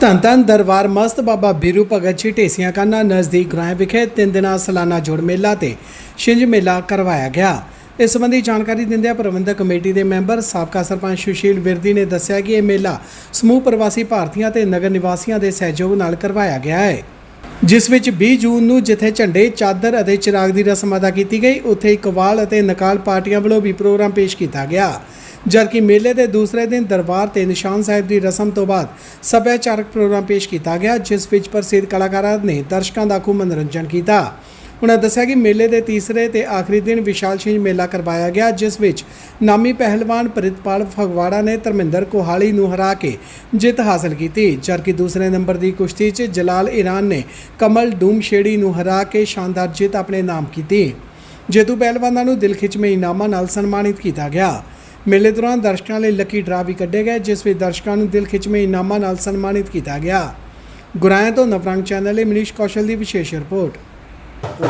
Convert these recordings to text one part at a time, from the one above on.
ਧੰਨ ਧੰਨ ਦਰਬਾਰ ਮਸਤ ਬਾਬਾ ਬੀਰੂ ਭਗਤ ਜੀ ਢੇਸੀਆਂ ਕਾਨਾ ਨਜ਼ਦੀਕ ਗ੍ਰਾਮ ਵਿਖੇ ਤਿੰਨ ਦਿਨਾਂ ਸਾਲਾਨਾ ਜੋੜ ਮੇਲਾ ਤੇ ਛਿੰਝ ਮੇਲਾ ਕਰਵਾਇਆ ਗਿਆ। ਇਸ ਸੰਬੰਧੀ ਜਾਣਕਾਰੀ ਦਿੰਦਿਆਂ ਪ੍ਰਬੰਧਕ ਕਮੇਟੀ ਦੇ ਮੈਂਬਰ ਸਾਬਕਾ ਸਰਪੰਚ ਸੁਸ਼ੀਲ ਵਿਰਦੀ ਨੇ ਦੱਸਿਆ ਕਿ ਇਹ ਮੇਲਾ ਸਮੂਹ ਪ੍ਰਵਾਸੀ ਭਾਰਤੀਆਂ ਤੇ ਨਗਰ ਨਿਵਾਸੀਆਂ ਦੇ ਸਹਿਯੋਗ ਨਾਲ ਕਰਵਾਇਆ ਗਿਆ ਹੈ। ਜਿਸ ਵਿੱਚ 20 ਜੂਨ ਨੂੰ ਜਿੱਥੇ ਝੰਡੇ, ਚਾਦਰ ਅਤੇ ਚਿਰਾਗ ਦੀ ਰਸਮ ਅਦਾ ਕੀਤੀ ਗਈ, ਉੱਥੇ ਇਕਵਾਲ ਅਤੇ ਨਕਾਲ ਪਾਰਟੀਆਂ ਵੱਲੋਂ ਵੀ ਪ੍ਰੋਗਰਾਮ ਪੇਸ਼ ਕੀਤਾ ਗਿਆ। ਜਦਕਿ ਮੇਲੇ ਦੇ ਦੂਸਰੇ ਦਿਨ ਦਰਬਾਰ ਤੇ ਨਿਸ਼ਾਨ ਸਾਹਿਬ ਦੀ ਰਸਮ ਤੋਂ ਬਾਅਦ ਸੱਭਿਆਚਾਰਕ ਪ੍ਰੋਗਰਾਮ ਪੇਸ਼ ਕੀਤਾ ਗਿਆ, ਜਿਸ ਵਿੱਚ ਪ੍ਰਸਿੱਧ ਕਲਾਕਾਰਾਂ ਨੇ ਦਰਸ਼ਕਾਂ ਦਾ ਖੂਬ ਮਨੋਰੰਜਨ ਕੀਤਾ। ਉਹਨਾਂ ਦੱਸਿਆ ਕਿ ਮੇਲੇ ਦੇ ਤੀਸਰੇ ਤੇ ਆਖਰੀ ਦਿਨ ਵਿਸ਼ਾਲ ਛਿੰਝ ਮੇਲਾ ਕਰਵਾਇਆ ਗਿਆ, ਜਿਸ ਵਿੱਚ ਨਾਮੀ ਪਹਿਲਵਾਨ ਪ੍ਰਿਤਪਾਲ ਫਗਵਾੜਾ ਨੇ ਧਰਮਿੰਦਰ ਕੋਹਾਲੀ ਨੂੰ ਹਰਾ ਕੇ ਜਿੱਤ ਹਾਸਲ ਕੀਤੀ, ਜਦਕਿ ਦੂਸਰੇ ਨੰਬਰ ਦੀ ਕੁਸ਼ਤੀ 'ਚ ਜਲਾਲ ਈਰਾਨ ਨੇ ਕਮਲ ਡੂਮ ਨੂੰ ਹਰਾ ਕੇ ਸ਼ਾਨਦਾਰ ਜਿੱਤ ਆਪਣੇ ਨਾਮ ਕੀਤੀ। ਜੇਤੂ ਪਹਿਲਵਾਨਾਂ ਨੂੰ ਦਿਲ ਖਿੱਚਵੇਂ ਇਨਾਮਾਂ ਨਾਲ ਸਨਮਾਨਿਤ ਕੀਤਾ ਗਿਆ। ਮੇਲੇ ਦੌਰਾਨ ਦਰਸ਼ਕਾਂ ਲਈ ਲੱਕੀ ਡਰਾ ਵੀ ਕੱਢੇ ਗਏ, ਜਿਸ ਵਿੱਚ ਦਰਸ਼ਕਾਂ ਨੂੰ ਦਿਲ ਖਿੱਚਵੇਂ ਇਨਾਮਾਂ ਨਾਲ ਸਨਮਾਨਿਤ ਕੀਤਾ ਗਿਆ। ਗੁਰਾਇਆ ਤੋਂ ਨਵਰੰਗ ਚੈਨਲ ਲਈ ਮਨੀਸ਼ ਕੌਸ਼ਲ ਦੀ ਵਿਸ਼ੇਸ਼ ਰਿਪੋਰਟ।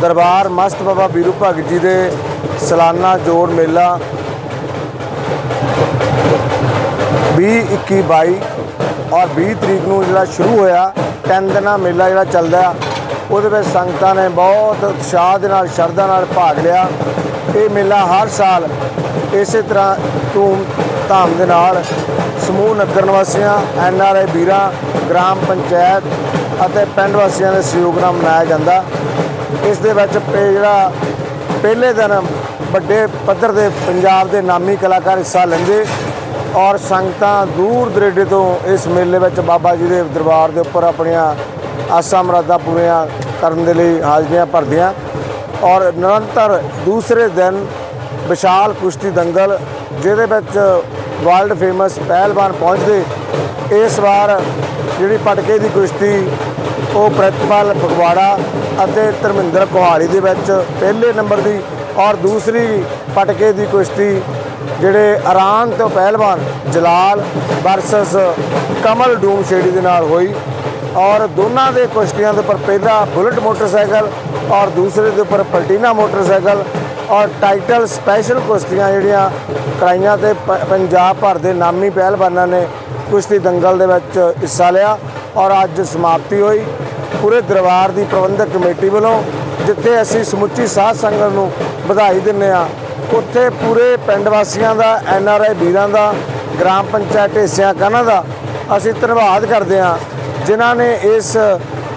ਦਰਬਾਰ ਮਸਤ ਬਾਬਾ ਵੀਰੂ ਭਗਤ ਜੀ ਦੇ ਸਾਲਾਨਾ ਜੋੜ ਮੇਲਾ 20 21 22 ਔਰ 20 ਤਰੀਕ ਨੂੰ ਜਿਹੜਾ ਸ਼ੁਰੂ ਹੋਇਆ, ਤਿੰਨ ਦਿਨਾਂ ਮੇਲਾ ਜਿਹੜਾ ਚੱਲਦਾ, ਉਹਦੇ ਵਿੱਚ ਸੰਗਤਾਂ ਨੇ ਬਹੁਤ ਉਤਸ਼ਾਹ ਦੇ ਨਾਲ, ਸ਼ਰਧਾ ਨਾਲ ਭਾਗ ਲਿਆ। ਇਹ ਮੇਲਾ ਹਰ ਸਾਲ ਇਸੇ ਤਰ੍ਹਾਂ ਧੂਮ ਧਾਮ ਦੇ ਨਾਲ ਸਮੂਹ ਨਗਰ ਨਿਵਾਸੀਆਂ, ਐਨ ਆਰ ਆਈ ਵੀਰਾਂ, ਗ੍ਰਾਮ ਪੰਚਾਇਤ ਅਤੇ ਪਿੰਡ ਵਾਸੀਆਂ ਦੇ ਸਹਿਯੋਗ ਨਾਲ ਮਨਾਇਆ ਜਾਂਦਾ। ਇਸ ਦੇ ਵਿੱਚ ਪੇ- ਜਿਹੜਾ ਪਹਿਲੇ ਦਿਨ ਵੱਡੇ ਪੱਧਰ ਦੇ ਪੰਜਾਬ ਦੇ ਨਾਮੀ ਕਲਾਕਾਰ ਹਿੱਸਾ ਲੈਂਦੇ ਔਰ ਸੰਗਤਾਂ ਦੂਰ ਦਰੇਡੇ ਤੋਂ ਇਸ ਮੇਲੇ ਵਿੱਚ ਬਾਬਾ ਜੀ ਦੇ ਦਰਬਾਰ ਦੇ ਉੱਪਰ ਆਪਣੀਆਂ ਆਸਾਂ ਮਰਾਦਾਂ ਪੂਰੀਆਂ ਕਰਨ ਦੇ ਲਈ ਹਾਜ਼ਰੀਆਂ ਭਰਦੀਆਂ। ਔਰ ਨਿਰੰਤਰ ਦੂਸਰੇ ਦਿਨ ਵਿਸ਼ਾਲ ਕੁਸ਼ਤੀ ਦੰਗਲ, ਜਿਹਦੇ ਵਿੱਚ ਵਰਲਡ ਫੇਮਸ ਪਹਿਲਵਾਨ ਪਹੁੰਚਦੇ। ਇਸ ਵਾਰ ਜਿਹੜੀ ਪਟਕੇ ਦੀ ਕੁਸ਼ਤੀ, ਉਹ ਪ੍ਰਤਪਾਲ ਫਗਵਾੜਾ ਅਤੇ ਧਰਮਿੰਦਰ ਕੁਹਾੜੀ ਦੇ ਵਿੱਚ ਪਹਿਲੇ ਨੰਬਰ ਦੀ ਔਰ ਦੂਸਰੀ ਪਟਕੇ ਦੀ ਕੁਸ਼ਤੀ, ਜਿਹੜੇ ਇਰਾਨ ਤੋਂ ਪਹਿਲਵਾਨ ਜਲਾਲ ਵਰਸਸ ਕਮਲ ਡੂਮ ਸ਼ੇੜੀ ਦੇ ਨਾਲ ਹੋਈ। ਔਰ ਦੋਨਾਂ ਦੇ ਕੁਸ਼ਤੀਆਂ ਦੇ ਉੱਪਰ ਪਹਿਲਾ ਬੁਲਟ ਮੋਟਰਸਾਈਕਲ ਔਰ ਦੂਸਰੇ ਦੇ ਉੱਪਰ ਪਲਟੀਨਾ ਮੋਟਰਸਾਈਕਲ ਔਰ ਟਾਈਟਲ ਸਪੈਸ਼ਲ ਕੁਸ਼ਤੀਆਂ ਜਿਹੜੀਆਂ ਕਰਾਈਆਂ ਤੇ ਪ- ਪੰਜਾਬ ਭਰ ਦੇ ਨਾਮੀ ਪਹਿਲਵਾਨਾਂ ਨੇ ਕੁਸ਼ਤੀ ਦੰਗਲ ਦੇ ਵਿੱਚ ਹਿੱਸਾ ਲਿਆ ਔਰ ਅੱਜ ਸਮਾਪਤੀ ਹੋਈ। ਪੂਰੇ ਦਰਬਾਰ ਦੀ ਪ੍ਰਬੰਧਕ ਕਮੇਟੀ ਵੱਲੋਂ ਜਿੱਥੇ ਅਸੀਂ ਸਮੁੱਚੀ ਸਾਧ ਸੰਗਤ ਨੂੰ ਵਧਾਈ ਦਿੰਦੇ ਆ ਉੱਥੇ ਪੂਰੇ ਪਿੰਡ ਵਾਸੀਆਂ ਦਾ, ਐਨ ਆਰ ਆਈ ਵੀਰਾਂ ਦਾ, ਗ੍ਰਾਮ ਪੰਚਾਇਤ ਹਿੱਸਿਆਂ ਕਾਨਾਂ ਦਾ ਅਸੀਂ ਧੰਨਵਾਦ ਕਰਦੇ ਹਾਂ, ਜਿਨ੍ਹਾਂ ਨੇ ਇਸ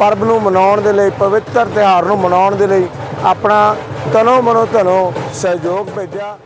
ਪਰਬ ਨੂੰ ਮਨਾਉਣ ਦੇ ਲਈ, ਪਵਿੱਤਰ ਤਿਉਹਾਰ ਨੂੰ ਮਨਾਉਣ ਦੇ ਲਈ ਆਪਣਾ ਤਨੋ ਮਨੋ ਧਨੋ ਸਹਿਯੋਗ ਭੇਜਿਆ।